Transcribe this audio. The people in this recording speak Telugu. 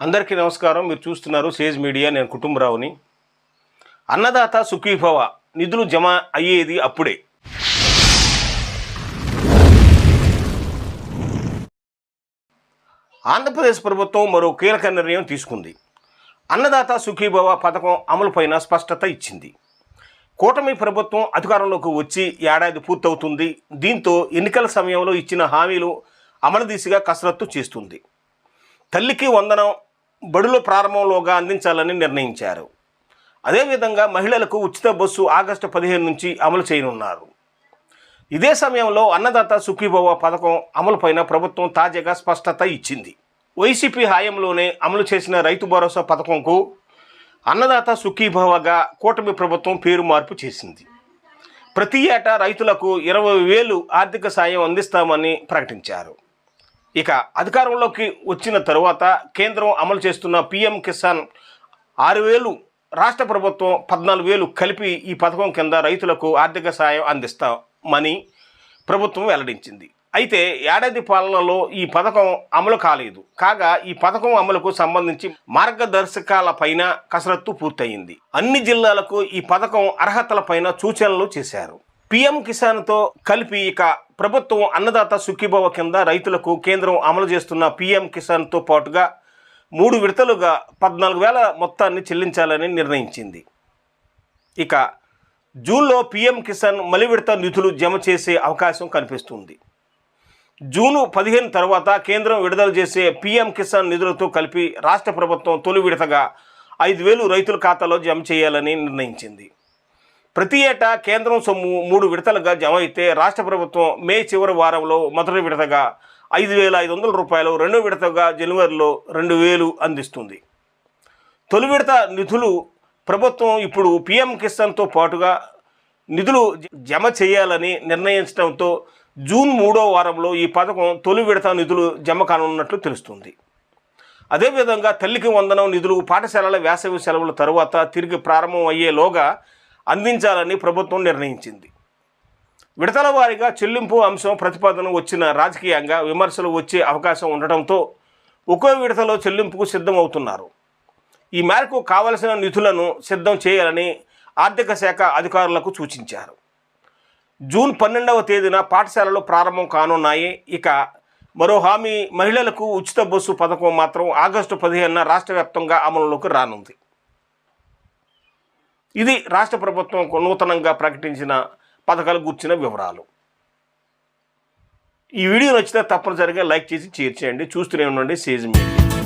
అందరికీ నమస్కారం. మీరు చూస్తున్నారు సేజ్ మీడియా. నేను కుటుంబరావుని. అన్నదాత సుఖీభవ. నిధులు జమ అయ్యేది అప్పుడే. ఆంధ్రప్రదేశ్ ప్రభుత్వం మరో కీలక నిర్ణయం తీసుకుంది. అన్నదాత సుఖీభవ పథకం అమలుపైన స్పష్టత ఇచ్చింది. కూటమి ప్రభుత్వం అధికారంలోకి వచ్చి ఏడాది పూర్తవుతుంది. దీంతో ఎన్నికల సమయంలో ఇచ్చిన హామీలు అమలు దిశగా కసరత్తు చేస్తుంది. తల్లికి వందనం బడుల ప్రారంభంలోగా అందించాలని నిర్ణయించారు. అదేవిధంగా మహిళలకు ఉచిత బస్సు ఆగస్టు పదిహేను నుంచి అమలు చేయనున్నారు. ఇదే సమయంలో అన్నదాత సుఖీభవ పథకం అమలుపైన ప్రభుత్వం తాజాగా స్పష్టత ఇచ్చింది. వైసీపీ హాయంలోనే అమలు చేసిన రైతు భరోసా పథకంకు అన్నదాత సుఖీభవగా కూటమి ప్రభుత్వం పేరు మార్పు చేసింది. ప్రతి ఏటా రైతులకు ఇరవై వేలు ఆర్థిక సాయం అందిస్తామని ప్రకటించారు. ఇక అధికారంలోకి వచ్చిన తరువాత కేంద్రం అమలు చేస్తున్న పీఎం కిసాన్ ఆరు వేలు రాష్ట్ర ప్రభుత్వం పద్నాలుగు వేలు కలిపి ఈ పథకం కింద రైతులకు ఆర్థిక సాయం అందిస్తామని ప్రభుత్వం వెల్లడించింది. అయితే ఏడాది పాలనలో ఈ పథకం అమలు కాలేదు. కాగా ఈ పథకం అమలుకు సంబంధించి మార్గదర్శకాలపైన కసరత్తు పూర్తయింది. అన్ని జిల్లాలకు ఈ పథకం అర్హతలపైన సూచనలు చేశారు. పీఎం కిసాన్తో కలిపి ఇక ప్రభుత్వం అన్నదాత సుఖీభవ కింద రైతులకు కేంద్రం అమలు చేస్తున్న పీఎం కిసాన్తో పాటుగా మూడు విడతలుగా పద్నాలుగు వేల మొత్తాన్ని చెల్లించాలని నిర్ణయించింది. ఇక జూన్లో పీఎం కిసాన్ మలి విడత నిధులు జమ చేసే అవకాశం కనిపిస్తుంది. జూను పదిహేను తర్వాత కేంద్రం విడుదల చేసే పీఎం కిసాన్ నిధులతో కలిపి రాష్ట్ర ప్రభుత్వం తొలి విడతగా ఐదు వేలు రైతుల ఖాతాలో జమ చేయాలని నిర్ణయించింది. ప్రతి ఏటా కేంద్రం సొమ్ము మూడు విడతలుగా జమ అయితే రాష్ట్ర ప్రభుత్వం మే చివరి వారంలో మొదటి విడతగా ఐదు వేల ఐదు వందల రూపాయలు రెండో విడతగా జనవరిలో రెండు వేలు అందిస్తుంది. తొలి విడత నిధులు ప్రభుత్వం ఇప్పుడు పీఎం కిసాన్తో పాటుగా నిధులు జ- జమ చేయాలని నిర్ణయించడంతో జూన్ మూడో వారంలో ఈ పథకం తొలి విడత నిధులు జమ కానున్నట్లు తెలుస్తుంది. అదేవిధంగా తల్లికి వందనం నిధులు పాఠశాలల వేసవి సెలవుల తరువాత తిరిగి ప్రారంభం అయ్యేలోగా అందించాలని ప్రభుత్వం నిర్ణయించింది. విడతల వారీగా చెల్లింపు అంశం ప్రతిపాదన వచ్చిన రాజకీయంగా విమర్శలు వచ్చే అవకాశం ఉండటంతో ఒక్కో విడతలో చెల్లింపుకు సిద్ధమవుతున్నారు. ఈ మేరకు కావలసిన నిధులను సిద్ధం చేయాలని ఆర్థిక శాఖ అధికారులకు సూచించారు. జూన్ పన్నెండవ తేదీన పాఠశాలలు ప్రారంభం కానున్నాయి. ఇక మరో హామీ మహిళలకు ఉచిత బస్సు పథకం మాత్రం ఆగస్టు పదిహేనున రాష్ట్ర వ్యాప్తంగా అమలులోకి రానుంది. ఇది రాష్ట్ర ప్రభుత్వం నూతనంగా ప్రకటించిన పథకాలు గుర్చిన వివరాలు. ఈ వీడియో నచ్చితే తప్పనిసరిగా లైక్ చేసి షేర్ చేయండి. చూస్తూనే ఉండండి. Sage media